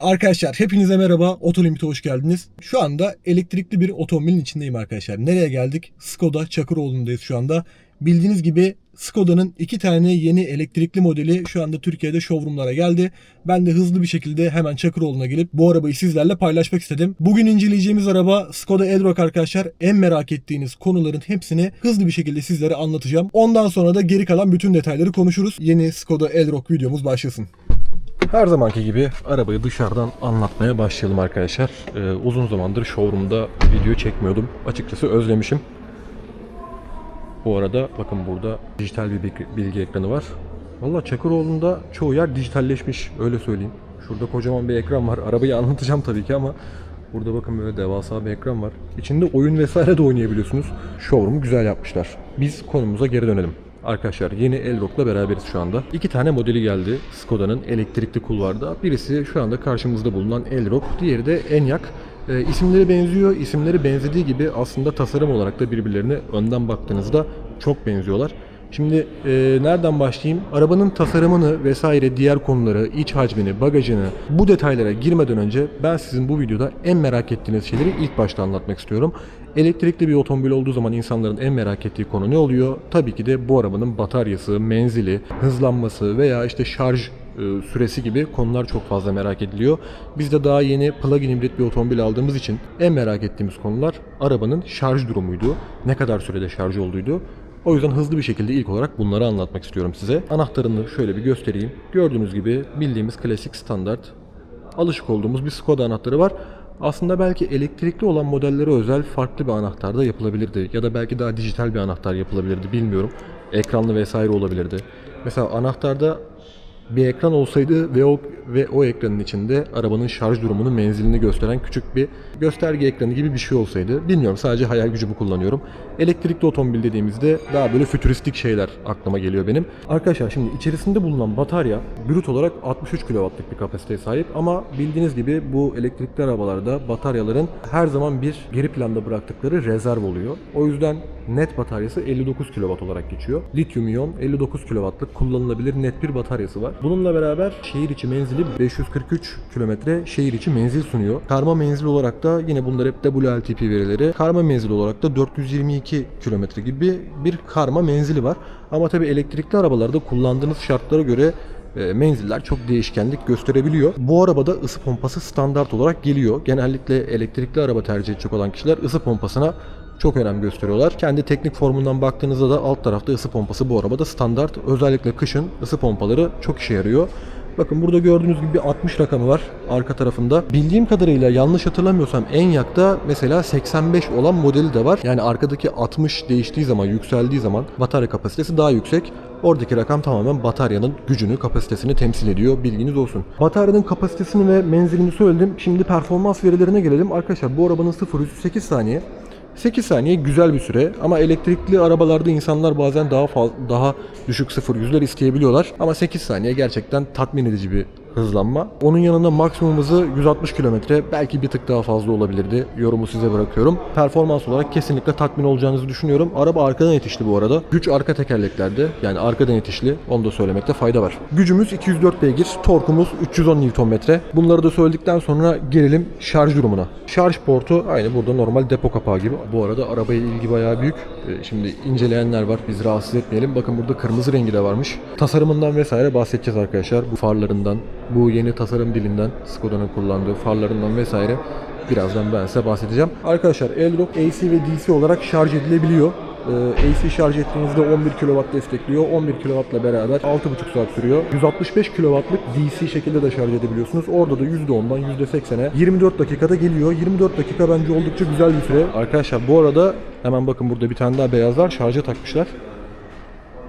Arkadaşlar hepinize merhaba. Otolimit'e hoş geldiniz. Şu anda elektrikli bir otomobilin içindeyim arkadaşlar. Nereye geldik? Skoda Çakıroğlu'ndayız şu anda. Bildiğiniz gibi Skoda'nın iki tane yeni elektrikli modeli şu anda Türkiye'de showroomlara geldi. Ben de hızlı bir şekilde hemen Çakıroğlu'na gelip bu arabayı sizlerle paylaşmak istedim. Bugün inceleyeceğimiz araba Skoda Elroq arkadaşlar. En merak ettiğiniz konuların hepsini hızlı bir şekilde sizlere anlatacağım. Ondan sonra da geri kalan bütün detayları konuşuruz. Yeni Skoda Elroq videomuz başlasın. Her zamanki gibi arabayı dışarıdan anlatmaya başlayalım arkadaşlar. Ee, uzun zamandır showroom'da video çekmiyordum. Açıkçası özlemişim. Bu arada bakın burada dijital bir bilgi- ekranı var. Valla Çakıroğlu'nda çoğu yer dijitalleşmiş öyle söyleyeyim. Şurada kocaman bir ekran var. Arabayı anlatacağım tabii ki ama burada bakın böyle devasa bir ekran var. İçinde oyun vesaire de oynayabiliyorsunuz. Showroom'u güzel yapmışlar. Biz konumuza geri dönelim. Arkadaşlar yeni Elroq'la beraberiz şu anda. İki tane modeli geldi Skoda'nın elektrikli kulvarda. Birisi şu anda karşımızda bulunan Elroq, diğeri de Enyaq. E, isimleri benziyor. İsimleri benzediği gibi aslında tasarım olarak da birbirlerine önden baktığınızda çok benziyorlar. Şimdi e, nereden başlayayım? Arabanın tasarımını vesaire diğer konuları, iç hacmini, bagajını bu detaylara girmeden önce ben sizin bu videoda en merak ettiğiniz şeyleri ilk başta anlatmak istiyorum. Elektrikli bir otomobil olduğu zaman insanların en merak ettiği konu ne oluyor? Tabii ki de bu arabanın bataryası, menzili, hızlanması veya işte şarj e, süresi gibi konular çok fazla merak ediliyor. Biz de daha yeni plug-in hibrit bir otomobil aldığımız için en merak ettiğimiz konular arabanın şarj durumuydu. Ne kadar sürede şarj olduğuydu. O yüzden hızlı bir şekilde ilk olarak bunları anlatmak istiyorum size. Anahtarını şöyle bir göstereyim. Gördüğünüz gibi bildiğimiz klasik standart alışık olduğumuz bir Skoda anahtarı var. Aslında belki elektrikli olan modellere özel farklı bir anahtar da yapılabilirdi. Ya da belki daha dijital bir anahtar yapılabilirdi bilmiyorum. Ekranlı vesaire olabilirdi. Mesela anahtarda bir ekran olsaydı ve o ve o ekranın içinde arabanın şarj durumunu, menzilini gösteren küçük bir gösterge ekranı gibi bir şey olsaydı. Bilmiyorum sadece hayal gücümü kullanıyorum. Elektrikli otomobil dediğimizde daha böyle fütüristik şeyler aklıma geliyor benim. Arkadaşlar şimdi içerisinde bulunan batarya brüt olarak 63 kW'lık bir kapasiteye sahip ama bildiğiniz gibi bu elektrikli arabalarda bataryaların her zaman bir geri planda bıraktıkları rezerv oluyor. O yüzden net bataryası 59 kW olarak geçiyor. Lityum iyon 59 kW'lık kullanılabilir net bir bataryası var. Bununla beraber şehir içi menzili 543 kilometre şehir içi menzil sunuyor. Karma menzil olarak da yine bunlar hep WLTP verileri. Karma menzil olarak da 422 kilometre gibi bir karma menzili var. Ama tabi elektrikli arabalarda kullandığınız şartlara göre e, menziller çok değişkenlik gösterebiliyor. Bu arabada ısı pompası standart olarak geliyor. Genellikle elektrikli araba tercih edecek olan kişiler ısı pompasına çok önem gösteriyorlar. Kendi teknik formundan baktığınızda da alt tarafta ısı pompası bu arabada standart. Özellikle kışın ısı pompaları çok işe yarıyor. Bakın burada gördüğünüz gibi bir 60 rakamı var arka tarafında. Bildiğim kadarıyla yanlış hatırlamıyorsam en yakta mesela 85 olan modeli de var. Yani arkadaki 60 değiştiği zaman, yükseldiği zaman batarya kapasitesi daha yüksek. Oradaki rakam tamamen bataryanın gücünü, kapasitesini temsil ediyor. Bilginiz olsun. Bataryanın kapasitesini ve menzilini söyledim. Şimdi performans verilerine gelelim. Arkadaşlar bu arabanın 0 8 saniye. 8 saniye güzel bir süre ama elektrikli arabalarda insanlar bazen daha fazla, daha düşük sıfır yüzler isteyebiliyorlar. Ama 8 saniye gerçekten tatmin edici bir hızlanma. Onun yanında maksimum hızı 160 kilometre belki bir tık daha fazla olabilirdi. Yorumu size bırakıyorum. Performans olarak kesinlikle tatmin olacağınızı düşünüyorum. Araba arkadan yetişli bu arada. Güç arka tekerleklerde yani arkadan yetişli onu da söylemekte fayda var. Gücümüz 204 beygir, torkumuz 310 Nm. Bunları da söyledikten sonra gelelim şarj durumuna. Şarj portu aynı burada normal depo kapağı gibi. Bu arada arabaya ilgi bayağı büyük. Ee, Şimdi inceleyenler var. Biz rahatsız etmeyelim. Bakın burada kırmızı rengi de varmış. Tasarımından vesaire bahsedeceğiz arkadaşlar. Bu farlarından, bu yeni tasarım dilinden, Skoda'nın kullandığı farlarından vesaire birazdan ben size bahsedeceğim. Arkadaşlar Elroq AC ve DC olarak şarj edilebiliyor. Ee, AC şarj ettiğinizde 11 kW destekliyor. 11 kW ile beraber 6,5 saat sürüyor. 165 kW'lık DC şekilde de şarj edebiliyorsunuz. Orada da %10'dan %80'e 24 dakikada geliyor. 24 dakika bence oldukça güzel bir süre. Arkadaşlar bu arada hemen bakın burada bir tane daha beyaz var. Şarja takmışlar.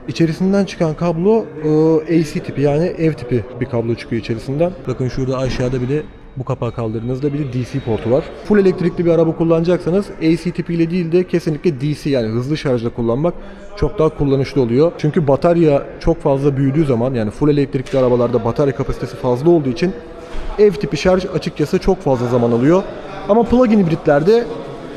İçerisinden çıkan kablo e, AC tipi yani ev tipi bir kablo çıkıyor içerisinden. Bakın şurada aşağıda bir de bu kapağı kaldırdığınızda bir de DC portu var. Full elektrikli bir araba kullanacaksanız AC tipiyle değil de kesinlikle DC yani hızlı şarjla kullanmak çok daha kullanışlı oluyor. Çünkü batarya çok fazla büyüdüğü zaman yani full elektrikli arabalarda batarya kapasitesi fazla olduğu için ev tipi şarj açıkçası çok fazla zaman alıyor. Ama plug-in hibritlerde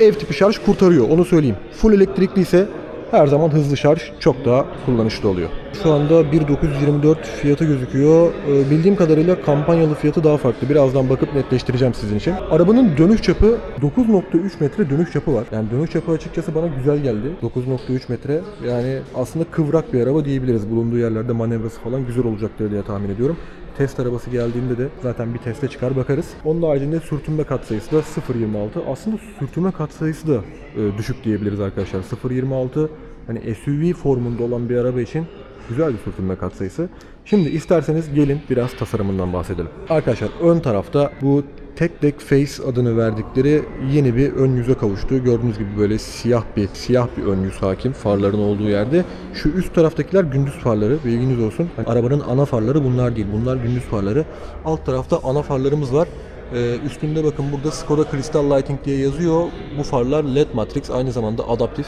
ev tipi şarj kurtarıyor onu söyleyeyim. Full elektrikli ise her zaman hızlı şarj çok daha kullanışlı oluyor. Şu anda 1924 fiyatı gözüküyor. Ee, bildiğim kadarıyla kampanyalı fiyatı daha farklı. Birazdan bakıp netleştireceğim sizin için. Arabanın dönüş çapı 9.3 metre dönüş çapı var. Yani dönüş çapı açıkçası bana güzel geldi. 9.3 metre. Yani aslında kıvrak bir araba diyebiliriz. Bulunduğu yerlerde manevrası falan güzel olacaktır diye tahmin ediyorum. Test arabası geldiğinde de zaten bir teste çıkar bakarız. Onun haricinde sürtünme katsayısı da 0.26. Aslında sürtünme katsayısı da e, düşük diyebiliriz arkadaşlar. 0.26 hani SUV formunda olan bir araba için güzel bir sürtünme katsayısı. Şimdi isterseniz gelin biraz tasarımından bahsedelim. Arkadaşlar ön tarafta bu Tek Deck Face adını verdikleri yeni bir ön yüze kavuştu. Gördüğünüz gibi böyle siyah bir siyah bir ön yüz hakim farların olduğu yerde. Şu üst taraftakiler gündüz farları. Bilginiz olsun. Hani arabanın ana farları bunlar değil. Bunlar gündüz farları. Alt tarafta ana farlarımız var. Ee, üstünde bakın burada Skoda Crystal Lighting diye yazıyor. Bu farlar LED matrix aynı zamanda adaptif.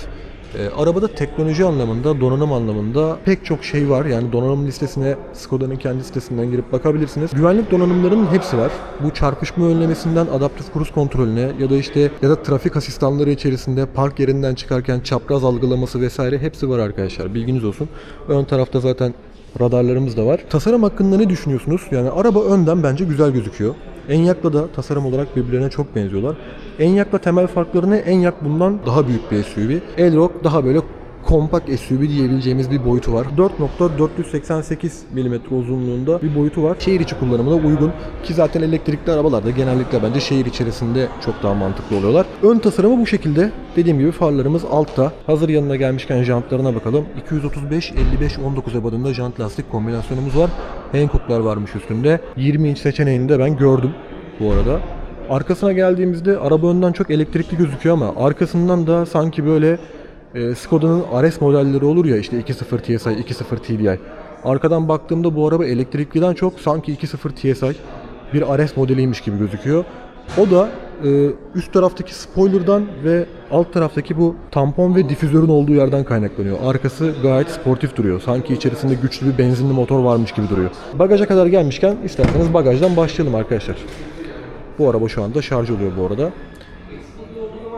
Ee, arabada teknoloji anlamında, donanım anlamında pek çok şey var. Yani donanım listesine Skoda'nın kendi sitesinden girip bakabilirsiniz. Güvenlik donanımlarının hepsi var. Bu çarpışma önlemesinden adaptif kruz kontrolüne ya da işte ya da trafik asistanları içerisinde park yerinden çıkarken çapraz algılaması vesaire hepsi var arkadaşlar. Bilginiz olsun. Ön tarafta zaten radarlarımız da var. Tasarım hakkında ne düşünüyorsunuz? Yani araba önden bence güzel gözüküyor. Enyaq'la da tasarım olarak birbirlerine çok benziyorlar. Enyaq'la temel farklarını Enyaq bundan daha büyük bir SUV. Elrock daha böyle kompakt SUV diyebileceğimiz bir boyutu var. 4.488 mm uzunluğunda bir boyutu var. Şehir içi kullanımına uygun ki zaten elektrikli arabalarda genellikle bence şehir içerisinde çok daha mantıklı oluyorlar. Ön tasarımı bu şekilde. Dediğim gibi farlarımız altta. Hazır yanına gelmişken jantlarına bakalım. 235 55 19 ebadında jant lastik kombinasyonumuz var. Hankook'lar varmış üstünde. 20 inç seçeneğini de ben gördüm bu arada. Arkasına geldiğimizde araba önden çok elektrikli gözüküyor ama arkasından da sanki böyle e, Skoda'nın RS modelleri olur ya işte 2.0 TSI, 2.0 TDI. Arkadan baktığımda bu araba elektrikliden çok sanki 2.0 TSI bir RS modeliymiş gibi gözüküyor. O da e, üst taraftaki spoiler'dan ve alt taraftaki bu tampon ve difüzörün olduğu yerden kaynaklanıyor. Arkası gayet sportif duruyor. Sanki içerisinde güçlü bir benzinli motor varmış gibi duruyor. Bagaja kadar gelmişken isterseniz bagajdan başlayalım arkadaşlar. Bu araba şu anda şarj oluyor bu arada.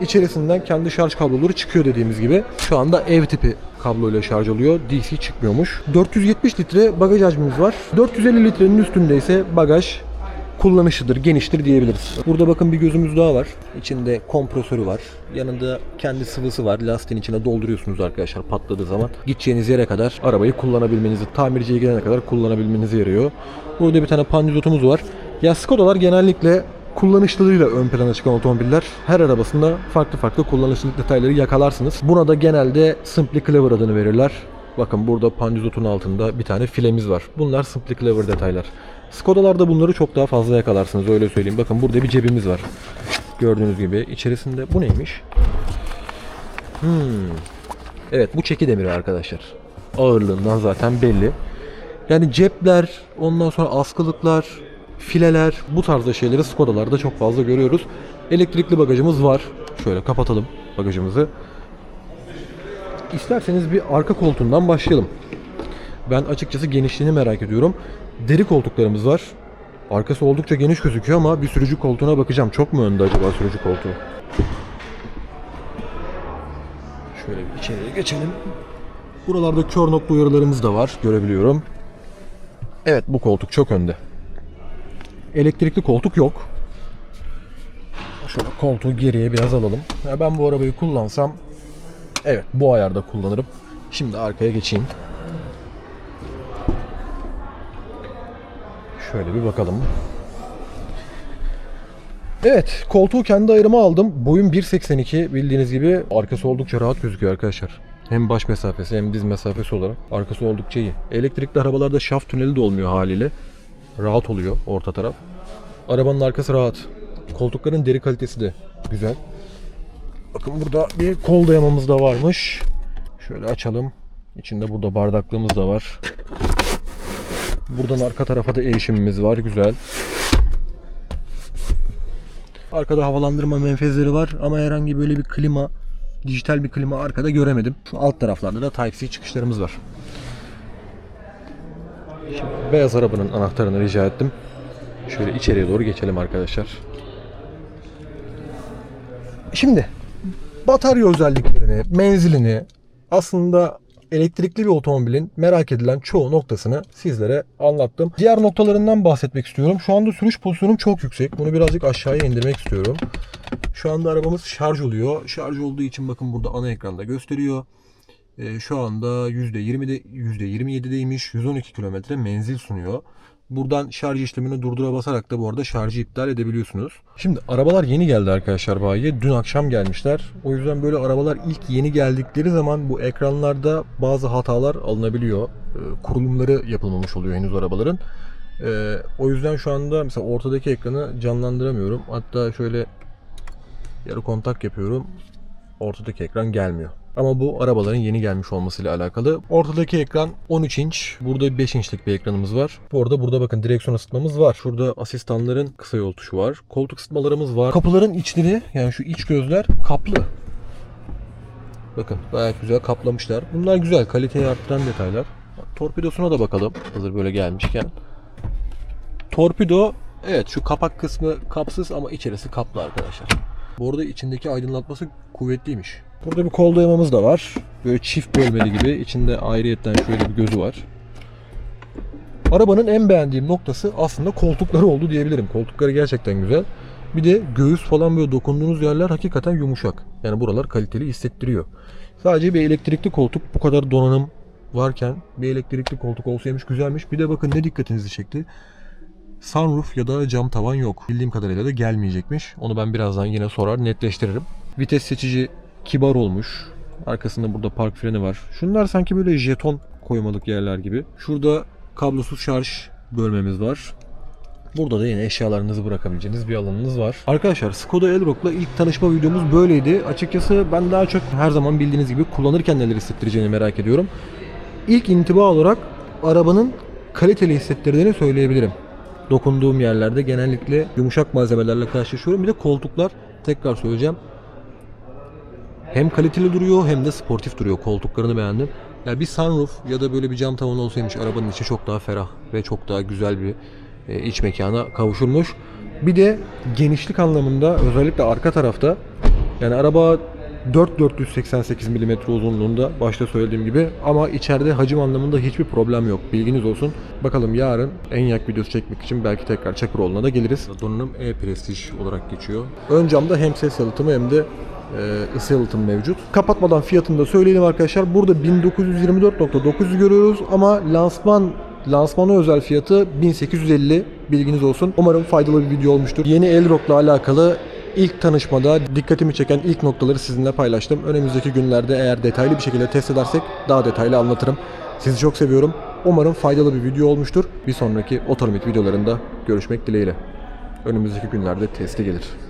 İçerisinden kendi şarj kabloları çıkıyor dediğimiz gibi. Şu anda ev tipi kabloyla şarj oluyor. DC çıkmıyormuş. 470 litre bagaj hacmimiz var. 450 litrenin üstünde ise bagaj kullanışlıdır, geniştir diyebiliriz. Burada bakın bir gözümüz daha var. İçinde kompresörü var. Yanında kendi sıvısı var. Lastiğin içine dolduruyorsunuz arkadaşlar patladığı zaman. Gideceğiniz yere kadar arabayı kullanabilmenizi, tamirciye gidene kadar kullanabilmenizi yarıyor. Burada bir tane pandizotumuz var. Ya Skoda'lar genellikle kullanışlılığıyla ön plana çıkan otomobiller her arabasında farklı farklı kullanışlılık detayları yakalarsınız. Buna da genelde Simply Clever adını verirler. Bakın burada pandizotun altında bir tane filemiz var. Bunlar Simply Clever detaylar. Skoda'larda bunları çok daha fazla yakalarsınız öyle söyleyeyim. Bakın burada bir cebimiz var. Gördüğünüz gibi içerisinde bu neymiş? Hmm. Evet bu çeki demiri arkadaşlar. Ağırlığından zaten belli. Yani cepler, ondan sonra askılıklar, fileler bu tarzda şeyleri Skoda'larda çok fazla görüyoruz. Elektrikli bagajımız var. Şöyle kapatalım bagajımızı. İsterseniz bir arka koltuğundan başlayalım. Ben açıkçası genişliğini merak ediyorum. Deri koltuklarımız var. Arkası oldukça geniş gözüküyor ama bir sürücü koltuğuna bakacağım. Çok mu önde acaba sürücü koltuğu? Şöyle bir içeriye geçelim. Buralarda kör nokta uyarılarımız da var. Görebiliyorum. Evet bu koltuk çok önde. Elektrikli koltuk yok. Şöyle koltuğu geriye biraz alalım. Ya ben bu arabayı kullansam evet bu ayarda kullanırım. Şimdi arkaya geçeyim. Şöyle bir bakalım. Evet, koltuğu kendi ayırıma aldım. Boyum 1.82 bildiğiniz gibi. Arkası oldukça rahat gözüküyor arkadaşlar. Hem baş mesafesi hem diz mesafesi olarak arkası oldukça iyi. Elektrikli arabalarda şaft tüneli de olmuyor haliyle. Rahat oluyor orta taraf. Arabanın arkası rahat. Koltukların deri kalitesi de güzel. Bakın burada bir kol dayamamız da varmış. Şöyle açalım. İçinde burada bardaklığımız da var. Buradan arka tarafa da erişimimiz var. Güzel. Arkada havalandırma menfezleri var ama herhangi böyle bir klima, dijital bir klima arkada göremedim. Şu alt taraflarda da Type-C çıkışlarımız var. Şimdi beyaz arabanın anahtarını rica ettim. Şöyle içeriye doğru geçelim arkadaşlar. Şimdi batarya özelliklerini, menzilini aslında elektrikli bir otomobilin merak edilen çoğu noktasını sizlere anlattım. Diğer noktalarından bahsetmek istiyorum. Şu anda sürüş pozisyonum çok yüksek. Bunu birazcık aşağıya indirmek istiyorum. Şu anda arabamız şarj oluyor. Şarj olduğu için bakın burada ana ekranda gösteriyor. Ee, şu anda %20'de %27'deymiş. 112 kilometre menzil sunuyor. Buradan şarj işlemini durdura basarak da bu arada şarjı iptal edebiliyorsunuz. Şimdi arabalar yeni geldi arkadaşlar bayiye. Dün akşam gelmişler. O yüzden böyle arabalar ilk yeni geldikleri zaman bu ekranlarda bazı hatalar alınabiliyor. Ee, kurulumları yapılmamış oluyor henüz arabaların. Ee, o yüzden şu anda mesela ortadaki ekranı canlandıramıyorum. Hatta şöyle yarı kontak yapıyorum. Ortadaki ekran gelmiyor. Ama bu arabaların yeni gelmiş olmasıyla alakalı. Ortadaki ekran 13 inç. Burada 5 inçlik bir ekranımız var. Bu arada burada bakın direksiyon ısıtmamız var. Şurada asistanların kısa yol tuşu var. Koltuk ısıtmalarımız var. Kapıların içleri yani şu iç gözler kaplı. Bakın gayet güzel kaplamışlar. Bunlar güzel. Kaliteyi arttıran detaylar. Torpidosuna da bakalım. Hazır böyle gelmişken. Torpido evet şu kapak kısmı kapsız ama içerisi kaplı arkadaşlar. Bu arada içindeki aydınlatması kuvvetliymiş. Burada bir kol dayamamız da var. Böyle çift bölmeli gibi. İçinde ayrıyetten şöyle bir gözü var. Arabanın en beğendiğim noktası aslında koltukları oldu diyebilirim. Koltukları gerçekten güzel. Bir de göğüs falan böyle dokunduğunuz yerler hakikaten yumuşak. Yani buralar kaliteli hissettiriyor. Sadece bir elektrikli koltuk bu kadar donanım varken bir elektrikli koltuk olsaymış güzelmiş. Bir de bakın ne dikkatinizi çekti. Sunroof ya da cam tavan yok. Bildiğim kadarıyla da gelmeyecekmiş. Onu ben birazdan yine sorar netleştiririm. Vites seçici kibar olmuş. Arkasında burada park freni var. Şunlar sanki böyle jeton koymalık yerler gibi. Şurada kablosuz şarj bölmemiz var. Burada da yine eşyalarınızı bırakabileceğiniz bir alanınız var. Arkadaşlar Skoda Elrock'la ilk tanışma videomuz böyleydi. Açıkçası ben daha çok her zaman bildiğiniz gibi kullanırken neler hissettireceğini merak ediyorum. İlk intiba olarak arabanın kaliteli hissettirdiğini söyleyebilirim. Dokunduğum yerlerde genellikle yumuşak malzemelerle karşılaşıyorum. Bir de koltuklar tekrar söyleyeceğim. Hem kaliteli duruyor hem de sportif duruyor. Koltuklarını beğendim. Ya bir sunroof ya da böyle bir cam tavan olsaymış arabanın içi çok daha ferah ve çok daha güzel bir e, iç mekana kavuşurmuş. Bir de genişlik anlamında özellikle arka tarafta yani araba 4488 mm uzunluğunda başta söylediğim gibi ama içeride hacim anlamında hiçbir problem yok. Bilginiz olsun. Bakalım yarın en yak videosu çekmek için belki tekrar Çakıroğlu'na da geliriz. Donanım E-Prestige olarak geçiyor. Ön camda hem ses yalıtımı hem de e, ısı yalıtımı mevcut. Kapatmadan fiyatını da söyleyelim arkadaşlar. Burada 1924.900 görüyoruz ama lansman Lansmana özel fiyatı 1850 bilginiz olsun. Umarım faydalı bir video olmuştur. Yeni Elrock'la alakalı ilk tanışmada dikkatimi çeken ilk noktaları sizinle paylaştım. Önümüzdeki günlerde eğer detaylı bir şekilde test edersek daha detaylı anlatırım. Sizi çok seviyorum. Umarım faydalı bir video olmuştur. Bir sonraki Otonomik videolarında görüşmek dileğiyle. Önümüzdeki günlerde testi gelir.